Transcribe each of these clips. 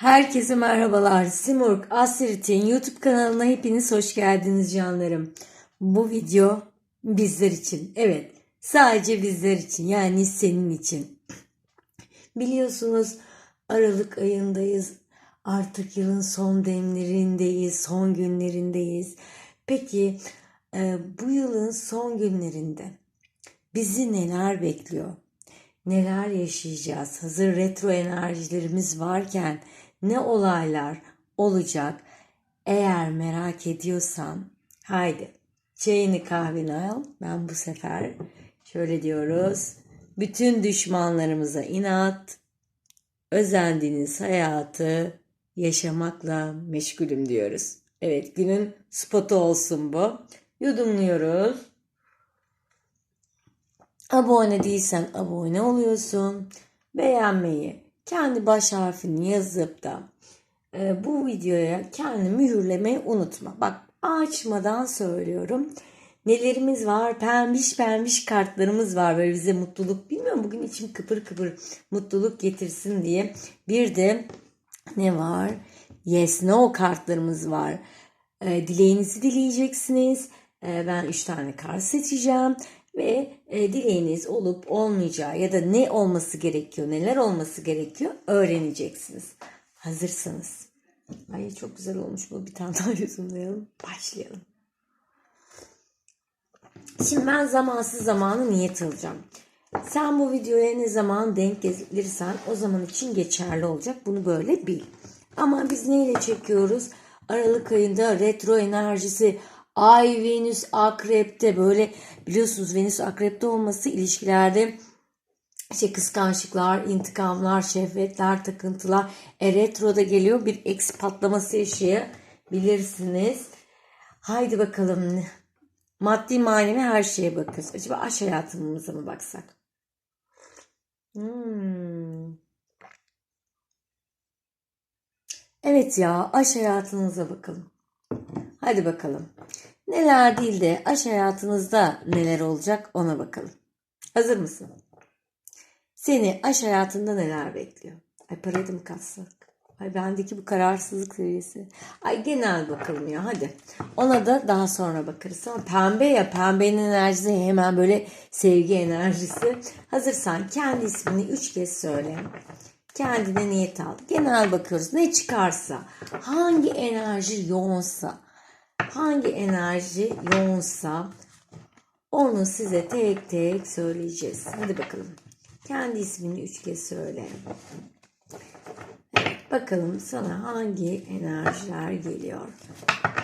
Herkese merhabalar. Simurg Asirit'in YouTube kanalına hepiniz hoş geldiniz canlarım. Bu video bizler için. Evet, sadece bizler için. Yani senin için. Biliyorsunuz Aralık ayındayız. Artık yılın son demlerindeyiz, son günlerindeyiz. Peki e, bu yılın son günlerinde bizi neler bekliyor? Neler yaşayacağız? Hazır retro enerjilerimiz varken ne olaylar olacak? Eğer merak ediyorsan haydi çayını kahveni al. Ben bu sefer şöyle diyoruz. Bütün düşmanlarımıza inat, özendiğiniz hayatı yaşamakla meşgulüm diyoruz. Evet günün spotu olsun bu. Yudumluyoruz. Abone değilsen abone oluyorsun. Beğenmeyi, kendi baş harfini yazıp da e, bu videoya kendi mühürlemeyi unutma. Bak açmadan söylüyorum. Nelerimiz var? Pembiş pembiş kartlarımız var. Böyle bize mutluluk bilmiyorum bugün içim kıpır kıpır mutluluk getirsin diye. Bir de ne var? Yes no kartlarımız var. E, dileğinizi dileyeceksiniz. E, ben 3 tane kart seçeceğim ve e, dileğiniz olup olmayacağı ya da ne olması gerekiyor, neler olması gerekiyor öğreneceksiniz. Hazırsanız. Ay çok güzel olmuş bu. Bir tane daha yüzümleyelim. Başlayalım. Şimdi ben zamansız zamanı niyet alacağım. Sen bu videoya ne zaman denk gelirsen o zaman için geçerli olacak. Bunu böyle bil. Ama biz neyle çekiyoruz? Aralık ayında retro enerjisi Ay Venüs Akrep'te böyle biliyorsunuz Venüs Akrep'te olması ilişkilerde işte kıskançlıklar, intikamlar, şehvetler, takıntılar e, retroda geliyor. Bir eksi patlaması yaşayabilirsiniz. Haydi bakalım maddi manevi her şeye bakıyoruz. Acaba aşk hayatımıza mı baksak? Hmm. Evet ya aşk hayatınıza bakalım. Hadi bakalım. Neler değil de aşk hayatınızda neler olacak ona bakalım. Hazır mısın? Seni aşk hayatında neler bekliyor? Ay parayı da mı katsak? Ay bendeki bu kararsızlık seviyesi. Ay genel bakalım ya hadi. Ona da daha sonra bakarız. Ama pembe ya pembenin enerjisi hemen böyle sevgi enerjisi. Hazırsan kendi ismini üç kez söyle. Kendine niyet al. Genel bakıyoruz. Ne çıkarsa, hangi enerji yoğunsa, hangi enerji yoğunsa onu size tek tek söyleyeceğiz. Hadi bakalım. Kendi ismini üç kez söyle. Evet, bakalım sana hangi enerjiler geliyor.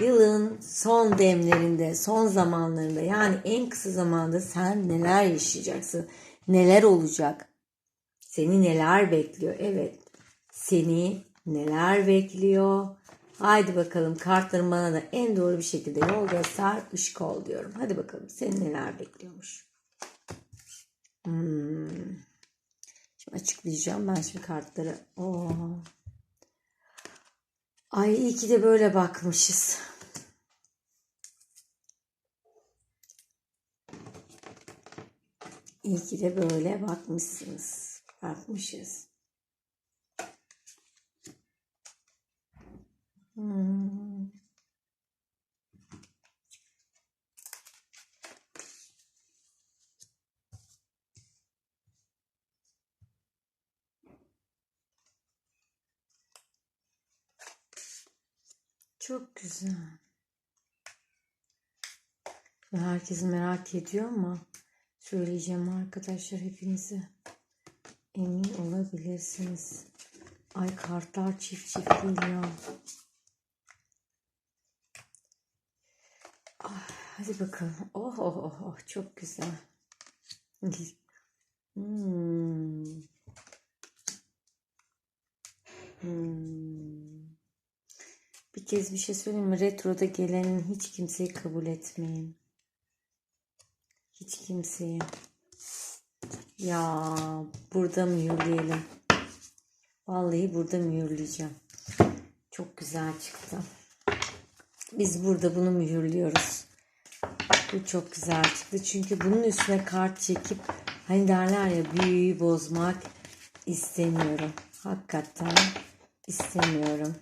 Yılın son demlerinde, son zamanlarında yani en kısa zamanda sen neler yaşayacaksın? Neler olacak? Seni neler bekliyor? Evet. Seni neler bekliyor? Haydi bakalım kartların bana da en doğru bir şekilde yol göster. ışık ol diyorum. Hadi bakalım seni neler bekliyormuş. Hmm. Şimdi açıklayacağım ben şimdi kartları. Oo. Ay iyi ki de böyle bakmışız. İyi ki de böyle bakmışsınız. Bakmışız. Hmm. Çok güzel. Herkes merak ediyor ama söyleyeceğim arkadaşlar hepinize. Emin olabilirsiniz. Ay kartlar çift çift geliyor. Ah, hadi bakalım. Oh oh oh oh çok güzel. Hmm. Hmm. Bir kez bir şey söyleyeyim mi? Retroda gelenin hiç kimseyi kabul etmeyin. Hiç kimseyi. Ya burada mühürleyelim. Vallahi burada mühürleyeceğim. Çok güzel çıktı. Biz burada bunu mühürlüyoruz. Bu çok güzel çıktı. Çünkü bunun üstüne kart çekip hani derler ya büyüyü bozmak istemiyorum. Hakikaten istemiyorum.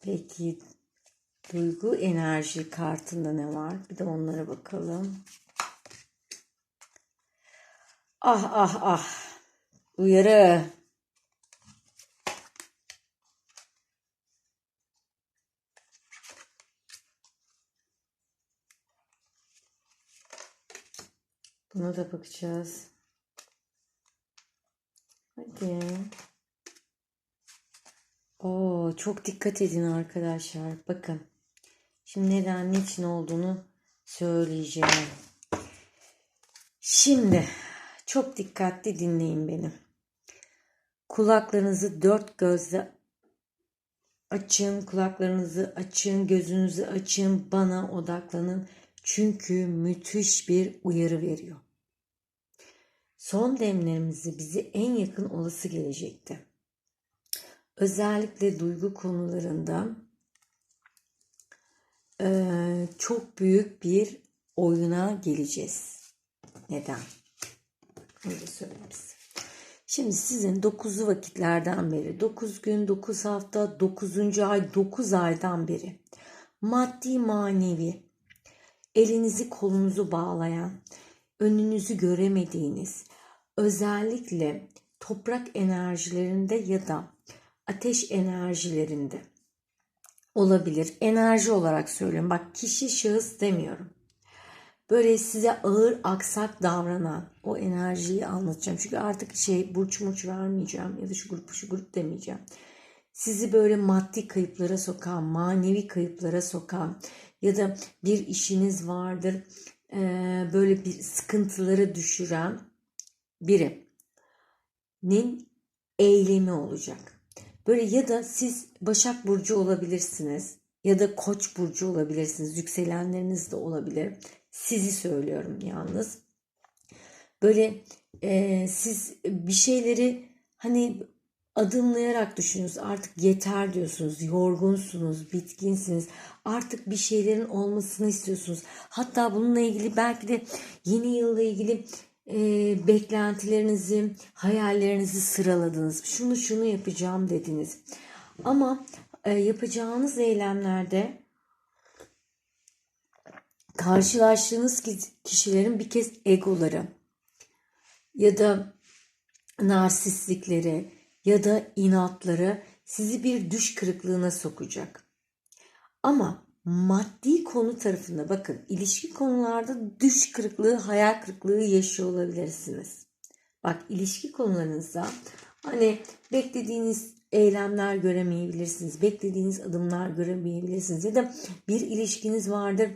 Peki duygu enerji kartında ne var? Bir de onlara bakalım. Ah ah ah. Uyarı. Buna da bakacağız. Hadi. Oo, çok dikkat edin arkadaşlar. Bakın. Şimdi neden niçin olduğunu söyleyeceğim. Şimdi çok dikkatli dinleyin beni. Kulaklarınızı dört gözle açın, kulaklarınızı açın, gözünüzü açın, bana odaklanın. Çünkü müthiş bir uyarı veriyor. Son demlerimizi bizi en yakın olası gelecekte. Özellikle duygu konularında eee, çok büyük bir oyuna geleceğiz. Neden? Öyle söyleyeyim size. Şimdi sizin 9'lu vakitlerden beri 9 gün, 9 hafta, 9. ay, 9 aydan beri maddi manevi elinizi kolunuzu bağlayan, önünüzü göremediğiniz, özellikle toprak enerjilerinde ya da ateş enerjilerinde olabilir. Enerji olarak söylüyorum. Bak kişi şahıs demiyorum. Böyle size ağır aksak davranan o enerjiyi anlatacağım. Çünkü artık şey burç murç vermeyeceğim ya da şu grup şu grup demeyeceğim. Sizi böyle maddi kayıplara sokan, manevi kayıplara sokan ya da bir işiniz vardır eee, böyle bir sıkıntılara düşüren birinin eylemi olacak. Böyle ya da siz Başak Burcu olabilirsiniz ya da Koç Burcu olabilirsiniz. Yükselenleriniz de olabilir. Sizi söylüyorum yalnız. Böyle e, siz bir şeyleri hani adımlayarak düşünüyorsunuz. Artık yeter diyorsunuz. Yorgunsunuz, bitkinsiniz. Artık bir şeylerin olmasını istiyorsunuz. Hatta bununla ilgili belki de yeni yılla ilgili e, beklentilerinizi, hayallerinizi sıraladınız. Şunu şunu yapacağım dediniz. Ama e, yapacağınız eylemlerde karşılaştığınız ki- kişilerin bir kez egoları ya da narsistlikleri ya da inatları sizi bir düş kırıklığına sokacak. Ama maddi konu tarafında bakın ilişki konularda düş kırıklığı, hayal kırıklığı yaşıyor olabilirsiniz. Bak ilişki konularınızda hani beklediğiniz eylemler göremeyebilirsiniz. Beklediğiniz adımlar göremeyebilirsiniz. Ya da bir ilişkiniz vardır.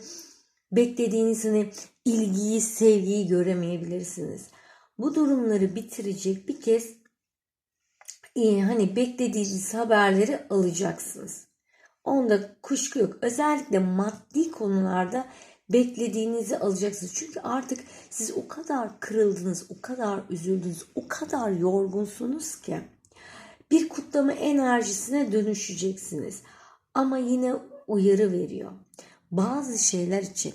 Beklediğiniz hani ilgiyi, sevgiyi göremeyebilirsiniz. Bu durumları bitirecek bir kez e, hani beklediğiniz haberleri alacaksınız. Onda kuşku yok. Özellikle maddi konularda beklediğinizi alacaksınız. Çünkü artık siz o kadar kırıldınız, o kadar üzüldünüz, o kadar yorgunsunuz ki bir kutlama enerjisine dönüşeceksiniz. Ama yine uyarı veriyor. Bazı şeyler için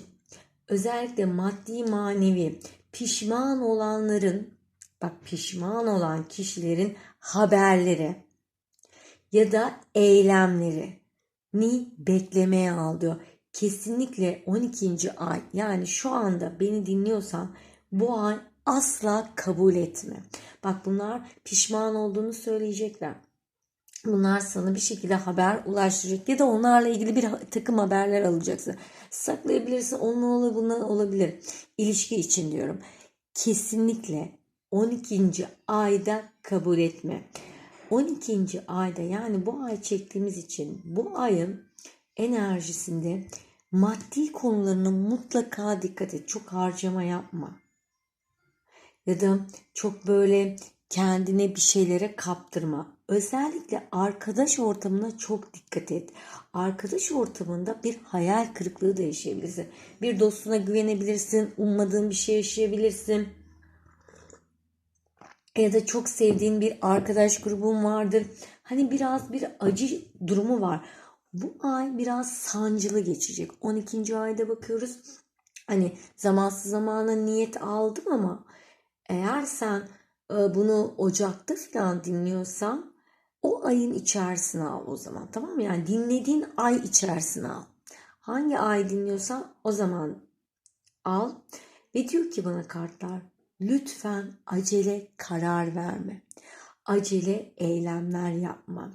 özellikle maddi manevi pişman olanların bak pişman olan kişilerin haberleri ya da eylemleri ni beklemeye al diyor. Kesinlikle 12. ay yani şu anda beni dinliyorsan bu ay asla kabul etme. Bak bunlar pişman olduğunu söyleyecekler. Bunlar sana bir şekilde haber ulaştıracak ya da onlarla ilgili bir takım haberler alacaksın. Saklayabilirsin, onunla olabilir, olabilir. İlişki için diyorum. Kesinlikle 12. ayda kabul etme. 12. ayda yani bu ay çektiğimiz için bu ayın enerjisinde maddi konularına mutlaka dikkat et. Çok harcama yapma. Ya da çok böyle kendine bir şeylere kaptırma. Özellikle arkadaş ortamına çok dikkat et. Arkadaş ortamında bir hayal kırıklığı da yaşayabilirsin. Bir dostuna güvenebilirsin, ummadığın bir şey yaşayabilirsin ya da çok sevdiğin bir arkadaş grubun vardır. Hani biraz bir acı durumu var. Bu ay biraz sancılı geçecek. 12. ayda bakıyoruz. Hani zamansız zamana niyet aldım ama eğer sen e, bunu Ocak'ta falan dinliyorsan o ayın içerisine al o zaman tamam mı? Yani dinlediğin ay içerisine al. Hangi ay dinliyorsan o zaman al. Ve diyor ki bana kartlar lütfen acele karar verme. Acele eylemler yapma.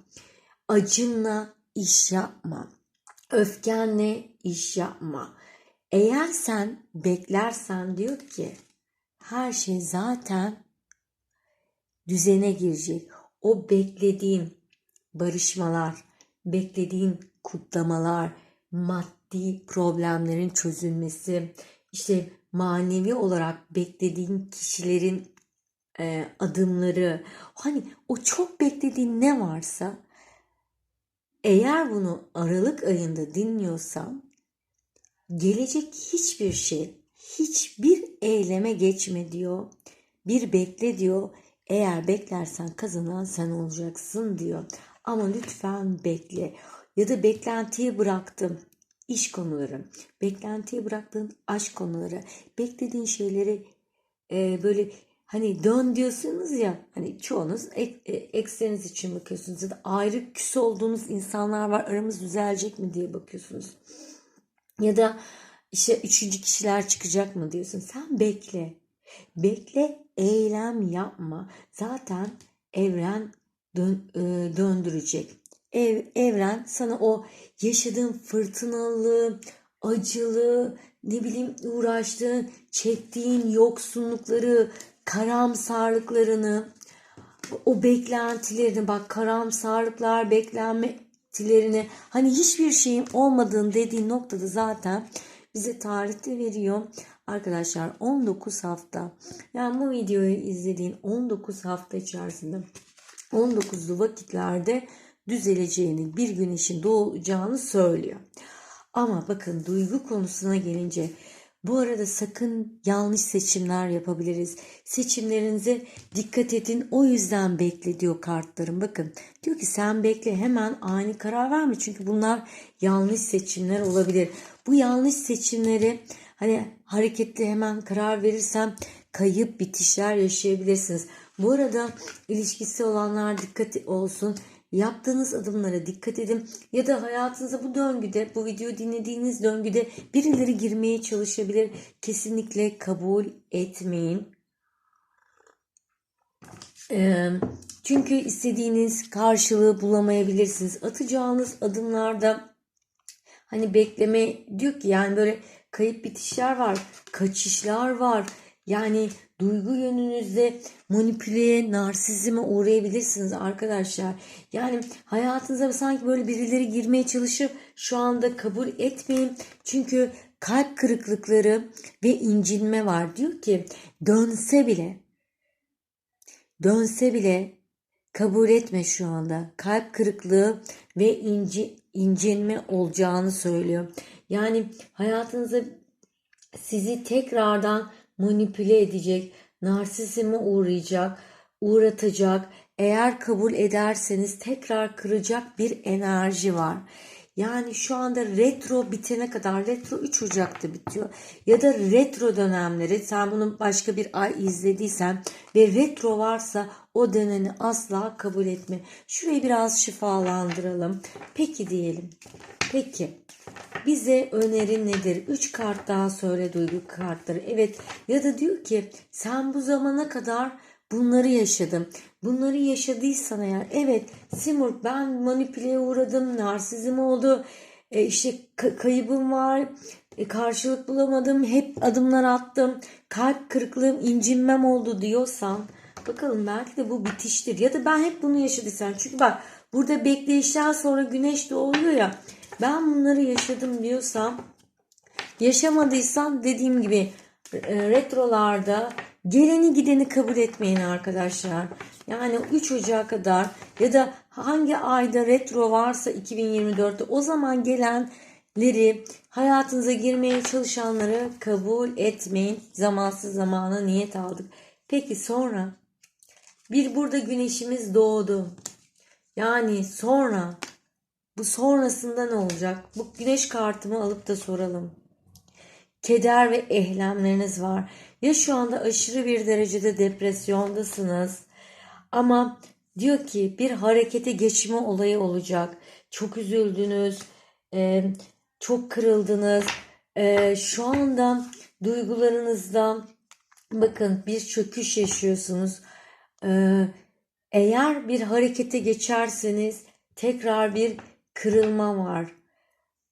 Acınla iş yapma. Öfkenle iş yapma. Eğer sen beklersen diyor ki her şey zaten düzene girecek. O beklediğin barışmalar, beklediğin kutlamalar, maddi problemlerin çözülmesi, işte manevi olarak beklediğin kişilerin e, adımları, hani o çok beklediğin ne varsa eğer bunu Aralık ayında dinliyorsam gelecek hiçbir şey, hiçbir eyleme geçme diyor. Bir bekle diyor. Eğer beklersen kazanan sen olacaksın diyor. Ama lütfen bekle. Ya da beklentiyi bıraktım. İş konuları, beklentiyi bıraktığın aşk konuları, beklediğin şeyleri e, böyle hani dön diyorsunuz ya hani çoğunuz ek, e, ekseniz için bakıyorsunuz ya da ayrı küs olduğunuz insanlar var aramız düzelecek mi diye bakıyorsunuz. Ya da işte üçüncü kişiler çıkacak mı diyorsun. Sen bekle. Bekle, eylem yapma. Zaten evren dön, e, döndürecek. Ev, evren sana o yaşadığın fırtınalı, acılı, ne bileyim uğraştığın, çektiğin yoksunlukları, karamsarlıklarını, o beklentilerini bak karamsarlıklar, beklentilerini hani hiçbir şeyin olmadığını dediğin noktada zaten bize tarihte veriyor. Arkadaşlar 19 hafta yani bu videoyu izlediğin 19 hafta içerisinde 19'lu vakitlerde düzeleceğini, bir güneşin doğacağını söylüyor. Ama bakın duygu konusuna gelince bu arada sakın yanlış seçimler yapabiliriz. Seçimlerinize dikkat edin. O yüzden bekle diyor kartlarım. Bakın diyor ki sen bekle hemen ani karar verme. Çünkü bunlar yanlış seçimler olabilir. Bu yanlış seçimleri hani hareketli hemen karar verirsem kayıp bitişler yaşayabilirsiniz. Bu arada ilişkisi olanlar dikkat olsun. Yaptığınız adımlara dikkat edin ya da hayatınıza bu döngüde, bu videoyu dinlediğiniz döngüde birileri girmeye çalışabilir. Kesinlikle kabul etmeyin. Çünkü istediğiniz karşılığı bulamayabilirsiniz. Atacağınız adımlarda hani bekleme diyor ki yani böyle kayıp bitişler var, kaçışlar var. Yani duygu yönünüzde manipüleye, narsizme uğrayabilirsiniz arkadaşlar. Yani hayatınıza sanki böyle birileri girmeye çalışıp şu anda kabul etmeyin. Çünkü kalp kırıklıkları ve incinme var. Diyor ki dönse bile dönse bile kabul etme şu anda. Kalp kırıklığı ve inci, incinme olacağını söylüyor. Yani hayatınıza sizi tekrardan manipüle edecek, narsizme uğrayacak, uğratacak. Eğer kabul ederseniz tekrar kıracak bir enerji var. Yani şu anda retro bitene kadar retro 3 Ocak'ta bitiyor. Ya da retro dönemleri sen bunu başka bir ay izlediysen ve retro varsa o dönemi asla kabul etme. Şurayı biraz şifalandıralım. Peki diyelim. Peki. Bize önerin nedir? 3 kart daha söyle duygu kartları. Evet ya da diyor ki sen bu zamana kadar bunları yaşadım. Bunları yaşadıysan eğer evet Simurg ben manipüleye uğradım. Narsizm oldu. E, işte kaybım var. E, karşılık bulamadım. Hep adımlar attım. Kalp kırıklığım, incinmem oldu diyorsan bakalım belki de bu bitiştir. Ya da ben hep bunu yaşadıysam. Çünkü bak burada bekleyişten sonra güneş doğuyor ya. Ben bunları yaşadım diyorsam yaşamadıysan dediğim gibi e, retrolarda geleni gideni kabul etmeyin arkadaşlar. Yani 3 Ocak'a kadar ya da hangi ayda retro varsa 2024'te o zaman gelenleri hayatınıza girmeye çalışanları kabul etmeyin. Zamansız zamana niyet aldık. Peki sonra bir burada güneşimiz doğdu. Yani sonra bu sonrasında ne olacak? Bu güneş kartımı alıp da soralım. Keder ve ehlemleriniz var. Ya şu anda aşırı bir derecede depresyondasınız ama diyor ki bir harekete geçme olayı olacak. Çok üzüldünüz, e, çok kırıldınız. E, şu anda duygularınızda bakın bir çöküş yaşıyorsunuz. E, eğer bir harekete geçerseniz tekrar bir kırılma var.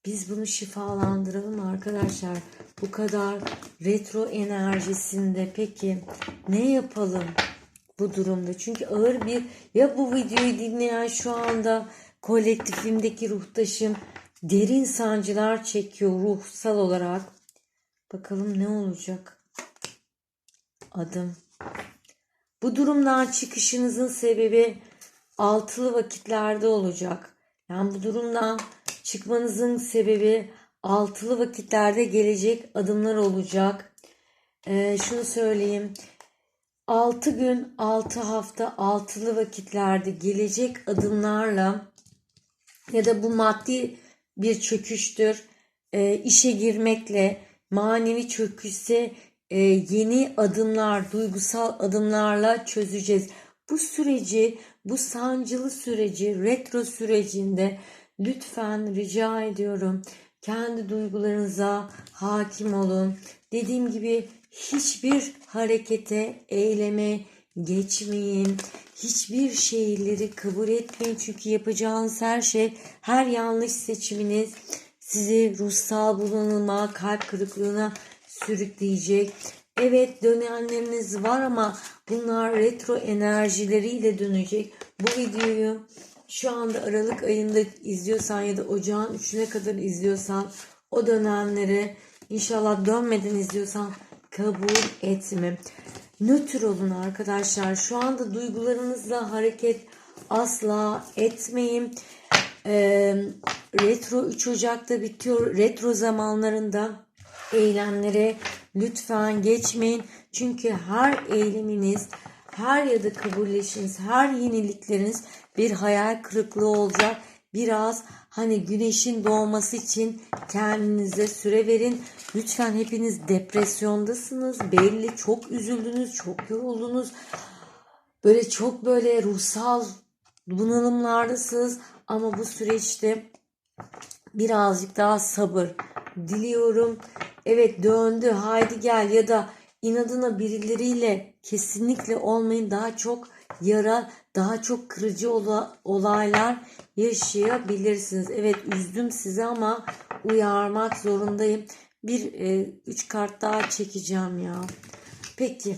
Biz bunu şifalandıralım arkadaşlar. Bu kadar retro enerjisinde peki ne yapalım bu durumda? Çünkü ağır bir ya bu videoyu dinleyen şu anda kolektifimdeki ruhtaşım derin sancılar çekiyor ruhsal olarak. Bakalım ne olacak? Adım. Bu durumdan çıkışınızın sebebi altılı vakitlerde olacak. Yani bu durumdan çıkmanızın sebebi altılı vakitlerde gelecek adımlar olacak. Ee, şunu söyleyeyim. 6 gün, 6 hafta, altılı vakitlerde gelecek adımlarla ya da bu maddi bir çöküştür. E, işe girmekle manevi çöküşse e, yeni adımlar, duygusal adımlarla çözeceğiz. Bu süreci, bu sancılı süreci, retro sürecinde lütfen rica ediyorum kendi duygularınıza hakim olun. Dediğim gibi hiçbir harekete, eyleme geçmeyin. Hiçbir şeyleri kabul etmeyin. Çünkü yapacağınız her şey, her yanlış seçiminiz sizi ruhsal bulanıma, kalp kırıklığına sürükleyecek. Evet dönenleriniz var ama bunlar retro enerjileriyle dönecek. Bu videoyu şu anda Aralık ayında izliyorsan ya da ocağın 3'üne kadar izliyorsan o dönemleri inşallah dönmeden izliyorsan kabul etme. Nötr olun arkadaşlar. Şu anda duygularınızla hareket asla etmeyin. Ee, retro 3 Ocak'ta bitiyor. Retro zamanlarında eylemlere lütfen geçmeyin. Çünkü her eyleminiz, her ya da kabulleşiniz, her yenilikleriniz bir hayal kırıklığı olacak. Biraz hani güneşin doğması için kendinize süre verin. Lütfen hepiniz depresyondasınız. Belli çok üzüldünüz, çok yoruldunuz. Böyle çok böyle ruhsal bunalımlardasınız. Ama bu süreçte birazcık daha sabır diliyorum. Evet döndü haydi gel ya da inadına birileriyle kesinlikle olmayın. Daha çok yara, daha çok kırıcı olaylar yaşayabilirsiniz. Evet üzdüm sizi ama uyarmak zorundayım. Bir e, üç kart daha çekeceğim ya. Peki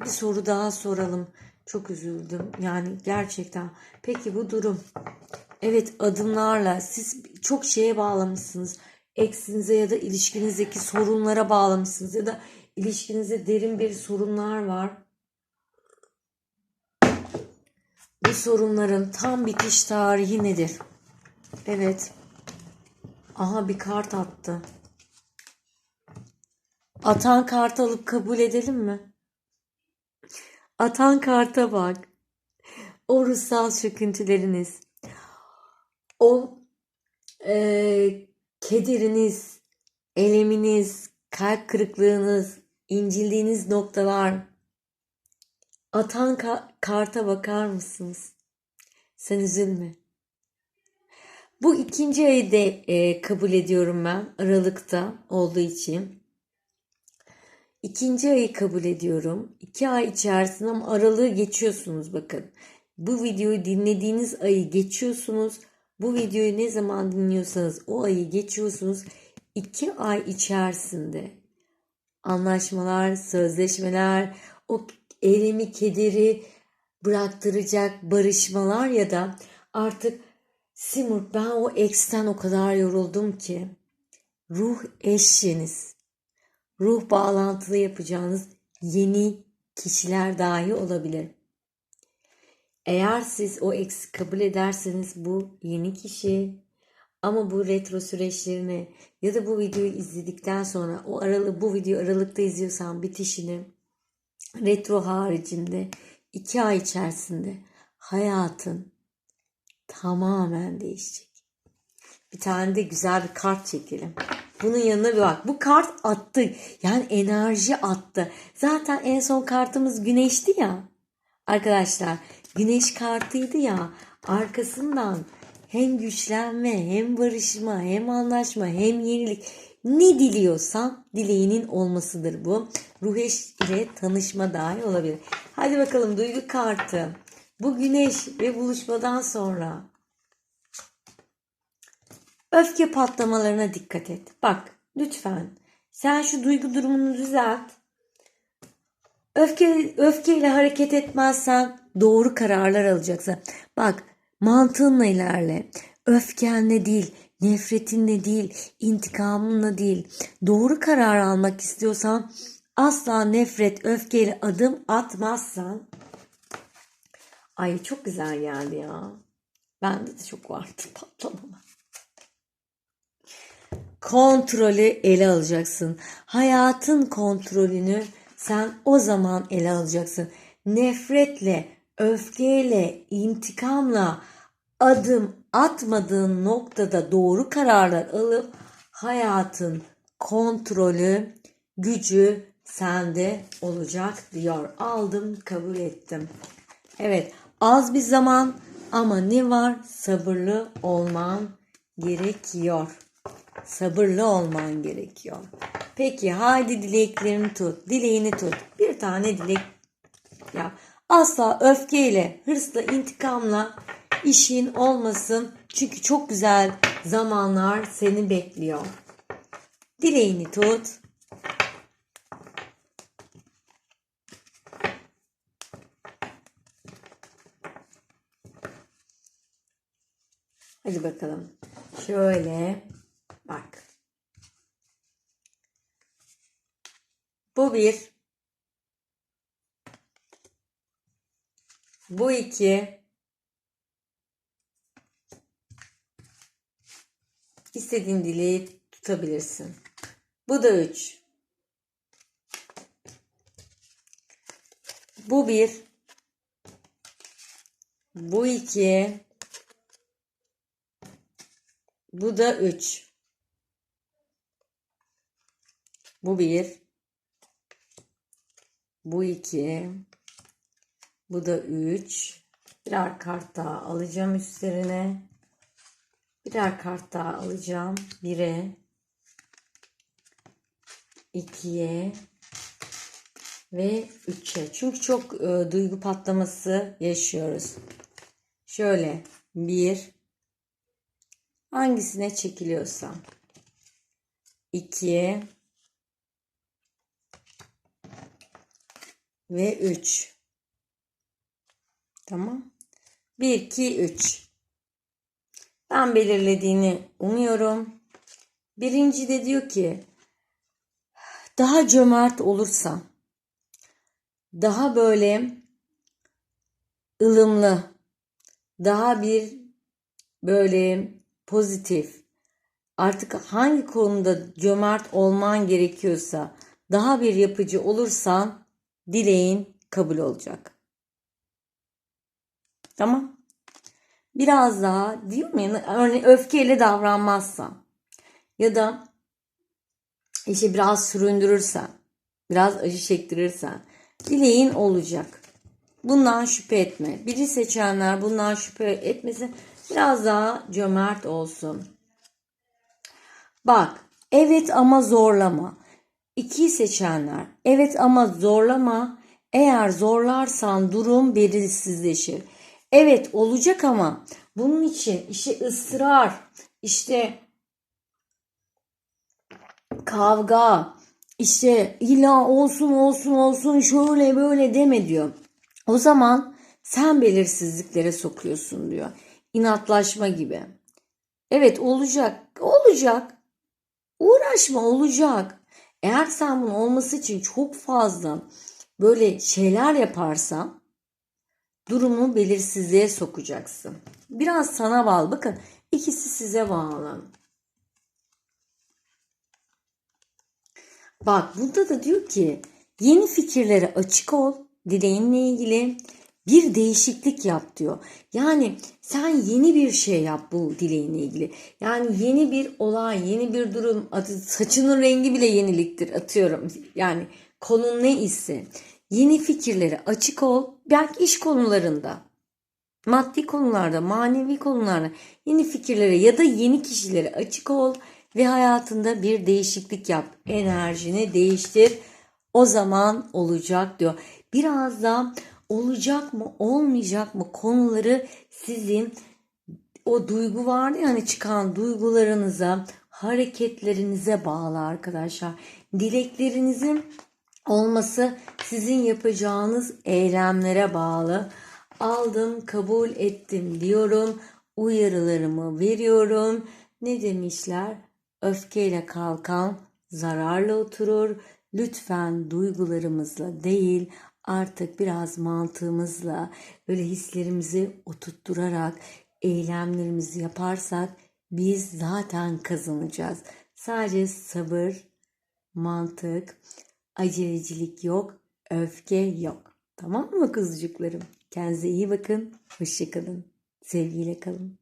bir soru daha soralım. Çok üzüldüm. Yani gerçekten. Peki bu durum. Evet adımlarla siz çok şeye bağlamışsınız. Eksinize ya da ilişkinizdeki sorunlara bağlamışsınız. Ya da ilişkinizde derin bir sorunlar var. Bu sorunların tam bitiş tarihi nedir? Evet. Aha bir kart attı. Atan kartı alıp kabul edelim mi? Atan karta bak. O ruhsal çöküntüleriniz. O e, kederiniz, eleminiz, kalp kırıklığınız, incildiğiniz noktalar. Atan ka- karta bakar mısınız? Sen üzülme. Bu ikinci ayı da e, kabul ediyorum ben Aralık'ta olduğu için. İkinci ayı kabul ediyorum. İki ay içerisinde ama aralığı geçiyorsunuz bakın. Bu videoyu dinlediğiniz ayı geçiyorsunuz. Bu videoyu ne zaman dinliyorsanız o ayı geçiyorsunuz. İki ay içerisinde anlaşmalar, sözleşmeler, o elemi, kederi bıraktıracak barışmalar ya da artık Simur ben o eksten o kadar yoruldum ki ruh eşiniz, ruh bağlantılı yapacağınız yeni kişiler dahi olabilir. Eğer siz o eksi kabul ederseniz bu yeni kişi ama bu retro süreçlerini ya da bu videoyu izledikten sonra o aralık bu video aralıkta izliyorsan bitişini retro haricinde iki ay içerisinde hayatın tamamen değişecek. Bir tane de güzel bir kart çekelim. Bunun yanına bir bak. Bu kart attı. Yani enerji attı. Zaten en son kartımız güneşti ya. Arkadaşlar güneş kartıydı ya. Arkasından hem güçlenme hem barışma hem anlaşma hem yenilik ne diliyorsan dileğinin olmasıdır bu. Ruh eş ile tanışma dahi olabilir. Hadi bakalım duygu kartı. Bu güneş ve buluşmadan sonra öfke patlamalarına dikkat et. Bak lütfen sen şu duygu durumunu düzelt. Öfke, öfkeyle hareket etmezsen doğru kararlar alacaksın. Bak mantığınla ilerle. Öfkenle değil, nefretinle değil, intikamınla değil. Doğru karar almak istiyorsan asla nefret, öfkeyle adım atmazsan. Ay çok güzel geldi ya. Bende de çok vardı patlamalar. Kontrolü ele alacaksın. Hayatın kontrolünü sen o zaman ele alacaksın. Nefretle, öfkeyle, intikamla adım atmadığın noktada doğru kararlar alıp hayatın kontrolü, gücü sende olacak diyor. Aldım, kabul ettim. Evet, az bir zaman ama ne var? Sabırlı olman gerekiyor. Sabırlı olman gerekiyor. Peki haydi dileklerini tut. Dileğini tut. Bir tane dilek ya asla öfkeyle, hırsla, intikamla işin olmasın. Çünkü çok güzel zamanlar seni bekliyor. Dileğini tut. Hadi bakalım. Şöyle bak. Bu bir. Bu iki. İstediğin dileği tutabilirsin. Bu da üç. Bu bir. Bu iki. Bu da üç. Bu bir. Bu iki. Bu da üç. Birer kart daha alacağım üstlerine. Birer kart daha alacağım. Bire. ikiye ve üçe. Çünkü çok e, duygu patlaması yaşıyoruz. Şöyle bir hangisine çekiliyorsam iki ve üç. Tamam. Bir, iki, üç. Ben belirlediğini umuyorum. Birinci de diyor ki daha cömert olursan daha böyle ılımlı daha bir böyle pozitif artık hangi konuda cömert olman gerekiyorsa daha bir yapıcı olursan dileğin kabul olacak. Tamam. Biraz daha diyor mu? Örneğin öfkeyle davranmazsan ya da işte biraz süründürürsen, biraz acı çektirirsen dileğin olacak. Bundan şüphe etme. Biri seçenler bundan şüphe etmesin. Biraz daha cömert olsun. Bak, evet ama zorlama. İki seçenler. Evet ama zorlama. Eğer zorlarsan durum belirsizleşir. Evet olacak ama bunun için işte ısrar, işte kavga, işte illa olsun olsun olsun şöyle böyle deme diyor. O zaman sen belirsizliklere sokuyorsun diyor. İnatlaşma gibi. Evet olacak, olacak. Uğraşma olacak. Eğer sen bunun olması için çok fazla böyle şeyler yaparsan durumu belirsizliğe sokacaksın. Biraz sana bağlı. Bakın ikisi size bağlı. Bak burada da diyor ki yeni fikirlere açık ol. Dileğinle ilgili bir değişiklik yap diyor. Yani sen yeni bir şey yap bu dileğinle ilgili. Yani yeni bir olay, yeni bir durum, saçının rengi bile yeniliktir atıyorum. Yani konun ne ise yeni fikirlere açık ol. Belki iş konularında, maddi konularda, manevi konularda yeni fikirlere ya da yeni kişilere açık ol ve hayatında bir değişiklik yap. Enerjini değiştir. O zaman olacak diyor. Biraz da olacak mı, olmayacak mı konuları sizin o duygu vardı yani çıkan duygularınıza, hareketlerinize bağlı arkadaşlar. Dileklerinizin olması sizin yapacağınız eylemlere bağlı. Aldım, kabul ettim diyorum. Uyarılarımı veriyorum. Ne demişler? Öfkeyle kalkan zararla oturur. Lütfen duygularımızla değil, artık biraz mantığımızla, böyle hislerimizi oturtturarak eylemlerimizi yaparsak biz zaten kazanacağız. Sadece sabır, mantık, acelecilik yok, öfke yok. Tamam mı kuzucuklarım? Kendinize iyi bakın, hoşçakalın, sevgiyle kalın.